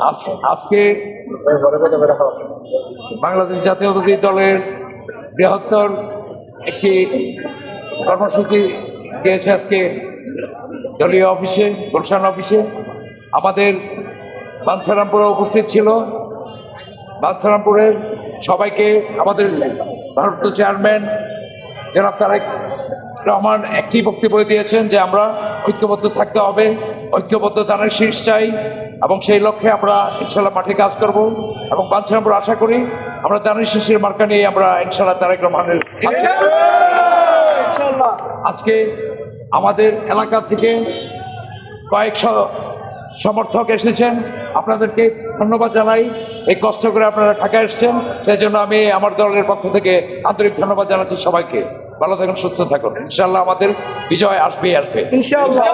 আজ- আজকে বাংলাদেশ জাতীয়তাবাদী দলের বৃহত্তর একটি কর্মসূচি দিয়েছে আজকে দলীয় অফিসে, গুলশান অফিসে। আমাদের বাঞ্ছারামপুরে উপস্থিত ছিল। বাঞ্ছারামপুরের সবাইকে আমাদের ভারপ্রাপ্ত চেয়ারম্যান জনাব তারেক রহমান একটি বক্তব্য দিয়েছেন যে আমরা ঐক্যবদ্ধ থাকতে হবে। ঐক্যবদ্ধ দানের শীর্ষ চাই এবং সেই লক্ষ্যে আমরা ইনশাল্লাহ মাঠে কাজ করব এবং বাঞ্ছারামপুর আশা করি। আমরা দানের শীর্ষের মার্কা নিয়ে আমরা ইনশাল্লাহ তারেক রহমানের আজকে আমাদের এলাকা থেকে কয়েকশো সমর্থক এসেছেন। আপনাদেরকে ধন্যবাদ জানাই। এই কষ্ট করে আপনারা ঢাকা এসেছেন। সেই জন্য আমি আমার দলের পক্ষ থেকে আন্তরিক ধন্যবাদ জানাচ্ছি সবাইকে। ভালো থাকুন সুস্থ থাকুন। ইনশাল্লাহ আমাদের বিজয় আসবেই আসবে। ইনশাআল্লাহ